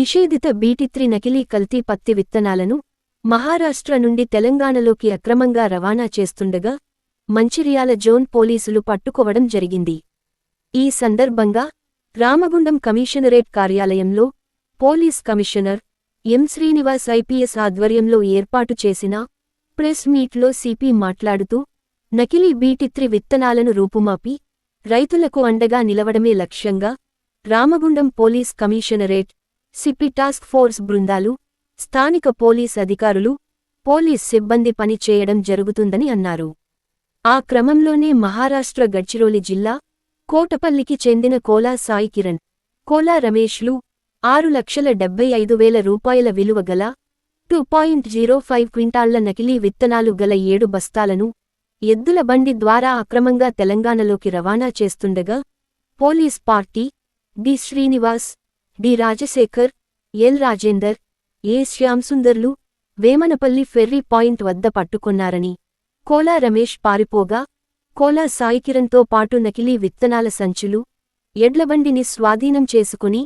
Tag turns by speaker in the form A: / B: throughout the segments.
A: నిషేధిత బీటిత్రి నకిలీ కల్తీ పత్తి విత్తనాలను మహారాష్ట్ర నుండి తెలంగాణలోకి అక్రమంగా రవాణా చేస్తుండగా మంచిర్యాల జోన్ పోలీసులు పట్టుకోవడం జరిగింది. ఈ సందర్భంగా రామగుండం కమిషనరేట్ కార్యాలయంలో police commissioner M Srinivas IPS ఆధ్వర్యంలో ఏర్పాటు చేసిన ప్రెస్ మీట్లో సిపి మాట్లాడుతూ నకిలీ బీటిత్రి విత్తనాలను రూపుమాపి రైతులకు అండగా నిలవడమే లక్ష్యంగా Ramagundam police commissionerate CP task force బృందాలు స్థానిక పోలీస్ అధికారులు పోలీస్ సిబ్బంది పని చేయడం జరుగుతుందని అన్నారు. ఆ క్రమంలోనే మహారాష్ట్ర గడ్చిరోలి జిల్లా కోటపల్లికి చెందిన కోలా సాయి కిరణ్ కోలా రమేష్లు ఆరు లక్షల డెబ్బై ఐదు వేల రూపాయల విలువ గల టూ పాయింట్ జీరో ఫైవ్ క్వింటాళ్ళ నకిలీ విత్తనాలు గల ఏడు బస్తాలను ఎద్దుల బండి ద్వారా అక్రమంగా తెలంగాణలోకి రవాణా చేస్తుండగా police party D. Srinivas D Rajasekhar L. Rajender A. శ్యాంసుందర్లు Vemanapalli ferry point వద్ద పట్టుకున్నారని. కోలా రమేష్ పారిపోగా కోలా సాయికిరణ్తో పాటు నకిలీ విత్తనాల సంచులు ఎడ్లబండిని స్వాధీనం చేసుకుని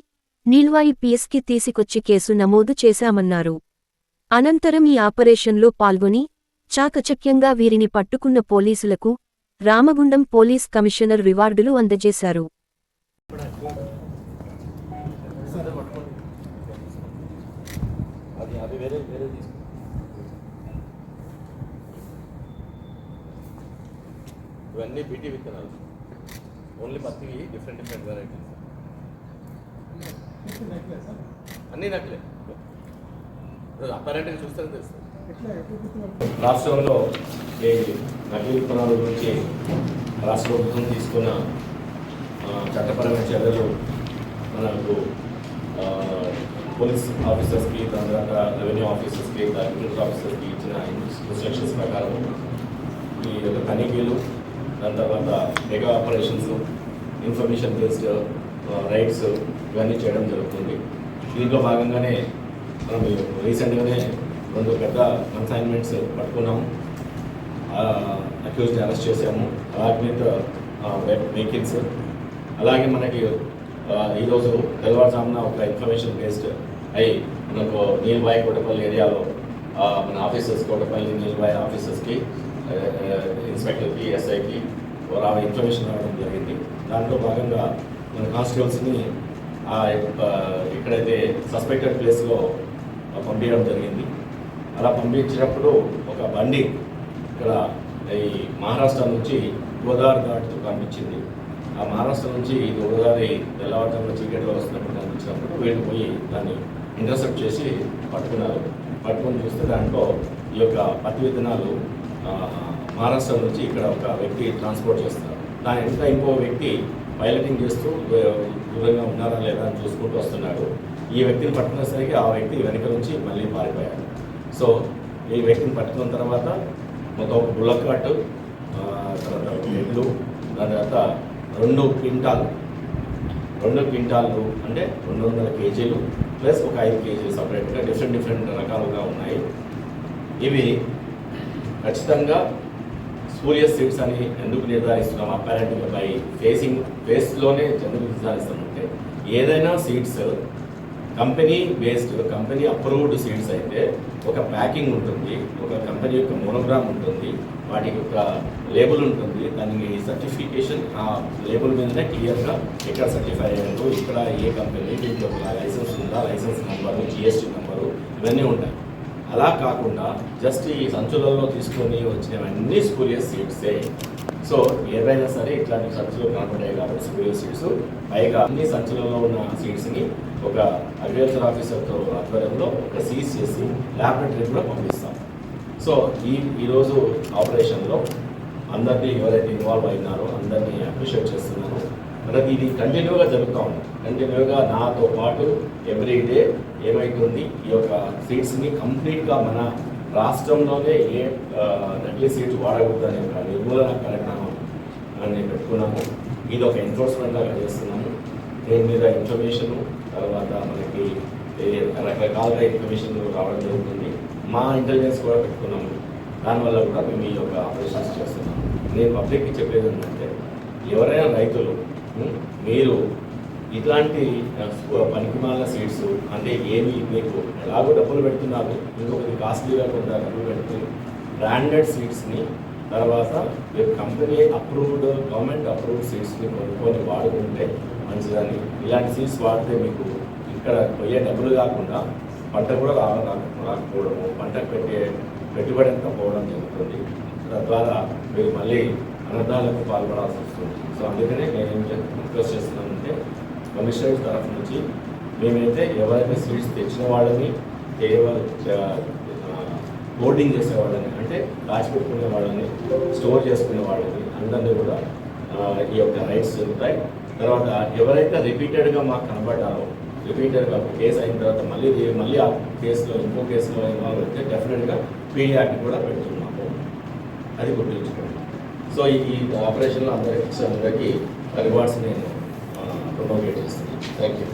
A: నీల్వాయి పిఎస్కి తీసికొచ్చి కేసు నమోదు చేశామన్నారు. అనంతరం ఈ ఆపరేషన్లో పాల్గొని చాకచక్యంగా వీరిని పట్టుకున్న పోలీసులకు రామగుండం పోలీస్ కమిషనర్ రివార్డులు అందజేశారు
B: అది అది వేరే వేరే తీసుకో ఇవన్నీ బీటీ విత్తనాలు. ఓన్లీ పత్తివి డిఫరెంట్ డిఫరెంట్ వెరైటీస్ అన్నీ నకలే. అపారెంట్గా చూస్తే తెలుస్తుంది. రాష్ట్రంలో నకిలీ విత్తనాల గురించి రాష్ట్ర ప్రభుత్వం తీసుకున్న చట్టపరమైన చర్యలు మనకు పోలీస్ ఆఫీసర్స్కి దాని తర్వాత రెవెన్యూ ఆఫీసర్స్కి అగ్రికల్చర్ ఆఫీసర్స్కి ఇచ్చిన ఇన్స్ట్రక్షన్స్ ప్రకారం ఈ యొక్క తనిఖీలు దాని తర్వాత mega operations information based raids ఇవన్నీ చేయడం జరుగుతుంది. దీంట్లో భాగంగానే మనం రీసెంట్గానే రెండు పెద్ద కన్సైన్మెంట్స్ పట్టుకున్నాము. అక్యూజ్ని అరెస్ట్ చేసాము అలాగే వెహికల్స్ అలాగే మనకి ఈరోజు తెల్లవారుజామున ఒక ఇన్ఫర్మేషన్ బేస్డ్ అయి మనకు నీల్బాయ్ కోటపల్లి ఏరియాలో మన ఆఫీసర్స్ కోటపల్లి నీల్బాయ్ ఆఫీసర్స్కి ఇన్స్పెక్టర్కి ఎస్ఐకి ఆ ఇన్ఫర్మేషన్ రావడం జరిగింది. దాంట్లో భాగంగా మన కానిస్టేబుల్స్ని ఆ యొక్క ఎక్కడైతే సస్పెక్టెడ్ ప్లేస్లో పంపించడం జరిగింది. అలా పంపించినప్పుడు ఒక బండి ఇక్కడ ఈ మహారాష్ట్ర నుంచి గోదావరి దాటితో కనిపించింది ఆ మహారాష్ట్ర నుంచి ఇది గోదావరి తెల్లవారుజామున చీకటిలో వస్తున్నప్పుడు కనిపించినప్పుడు వీళ్ళు పోయి దాన్ని ఇంటర్సెప్ట్ చేసి పట్టుకున్నారు. పట్టుకొని చూస్తే దాంట్లో ఈ యొక్క పత్తి విత్తనాలు మహారాష్ట్ర నుంచి ఇక్కడ ఒక వ్యక్తి ట్రాన్స్పోర్ట్ చేస్తారు దాని ఎంత ఇంకో వ్యక్తి పైలటింగ్ చేస్తూ దూరంగా ఉన్నారా లేదా అని చూసుకుంటూ వస్తున్నాడు. ఈ వ్యక్తిని పట్టుకునేసరికి ఆ వ్యక్తి వెనుక నుంచి మళ్ళీ పారిపోయాడు. సో ఈ వ్యక్తిని పట్టుకున్న తర్వాత మొత్తం ఒక బుల్లక్ కార్ట్ తర్వాత ఎడ్లు దాని తర్వాత రెండు క్వింటాలు రెండు క్వింటాలు అంటే రెండు వందల కేజీలు ప్లస్ ఒక ఐదు కేజీలు సపరేట్గా డిఫరెంట్ డిఫరెంట్ రకాలుగా ఉన్నాయి. ఇవి ఖచ్చితంగా సూర్య సీడ్స్ అని ఎందుకు నిర్ధారిస్తున్నాం? అపారెంట్గా బై ఫేసింగ్ ఫేస్లోనే ఎందుకు నిర్ధారిస్తామంటే ఏదైనా seeds company based company approved seeds అయితే ఒక ప్యాకింగ్ ఉంటుంది ఒక కంపెనీ యొక్క మోనోగ్రామ్ ఉంటుంది వాటికి ఒక లేబుల్ ఉంటుంది దానికి సర్టిఫికేషన్ ఆ లేబుల్ మీదనే క్లియర్గా ఎక్కడ సర్టిఫై అయ్యారు. ఇక్కడ ఏ కంపెనీ దీంట్లో లైసెన్స్ ఉందా? లైసెన్స్ నెంబరు జిఎస్టీ నెంబరు ఇవన్నీ ఉంటాయి. అలా కాకుండా జస్ట్ ఈ సంచులలో తీసుకొని వచ్చినవన్నీ స్పూరియస్ సీడ్సే సో ఏదైనా సరే ఇట్లాంటి సంచులు కనపడాయి కాబట్టి స్పూరియస్ సీడ్స్ పైగా అన్ని సంచులలో ఉన్న సీడ్స్ని ఒక అగ్రికల్చర్ ఆఫీసర్తో ఆధ్వర్యంలో ఒక సీజ్ చేసి ల్యాబొరేటరీ కూడా పంపిస్తాం. సో ఈ ఈరోజు ఆపరేషన్లో అందరినీ ఎవరైతే ఇన్వాల్వ్ అయినారో అందరినీ అప్రిషియేట్ చేస్తున్నారు మనకి ఇది కంటిన్యూగా జరుగుతూ ఉంది. కంటిన్యూగా నాతో పాటు ఎవ్రీ డే ఏమైతుంది? ఈ యొక్క సీట్స్ని కంప్లీట్గా మన రాష్ట్రంలోనే ఏ నకిలీ సీట్స్ వాడకూడదనే ఒక నిర్మూలన కార్యక్రమం నేను పెట్టుకున్నాము. ఇది ఒక ఎన్ఫోర్స్మెంట్గా చేస్తున్నాము. దీని మీద ఇన్ఫర్మేషన్ తర్వాత మనకి రకరకాలుగా ఇన్ఫర్మేషన్ రావడం జరుగుతుంది. మా ఇంటెలిజెన్స్ కూడా పెట్టుకున్నాము. దానివల్ల కూడా మేము ఈ యొక్క ఆపరేషన్స్ చేస్తున్నాము. నేను పబ్లిక్కి చెప్పేది ఏంటంటే ఎవరైనా రైతులు మీరు ఇట్లాంటి పనికిమాల సీడ్స్ అంటే ఏమి మీకు ఎలాగో డబ్బులు పెడుతున్నారు? ఇంకొకటి కాస్ట్లీగా కూడా డబ్బులు పెడుతూ బ్రాండెడ్ సీడ్స్ని తర్వాత మీరు కంపెనీ అప్రూవ్డ్ గవర్నమెంట్ అప్రూవ్డ్ సీడ్స్ని కొనుక్కొని వాడుకుంటే మంచిదని. ఇలాంటి సీడ్స్ వాడితే మీకు ఇక్కడ పోయే డబ్బులు కాకుండా పంట కూడా రాకపోవడము పంట పెట్టే పెట్టుబడి అంతా పోవడం జరుగుతుంది. తద్వారా మీరు మళ్ళీ గ్రంథాలకు పాల్పడాల్సి వస్తుంది. సో అందుకనే నేను ఏం రిక్వెస్ట్ చేస్తున్నానంటే కమిషనర్ తరఫు నుంచి మేమైతే ఎవరైతే స్వీట్స్ తెచ్చిన వాళ్ళని కేవలం హోల్డింగ్ చేసే వాళ్ళని అంటే దాచిపెట్టుకునే వాళ్ళని స్టోర్ చేసుకునే వాళ్ళని అందరినీ కూడా ఈ యొక్క రైట్స్ జరుగుతాయి. తర్వాత ఎవరైతే రిపీటెడ్గా మాకు కనబడ్డారో రిపీటెడ్గా కేసు అయిన తర్వాత మళ్ళీ మళ్ళీ ఆ కేసులో ఇంకో కేసులో ఇన్వాల్వ్ అయితే డెఫినెట్గా పీడీ యాక్ట్ కూడా పెడుతున్నాము. అది గుర్తుంచుకోండి. సో ఈ ఆపరేషన్లో అందరికి అందరికీ రివార్డ్స్ నేను ప్రొమోట్ చేస్తున్నాను. Thank you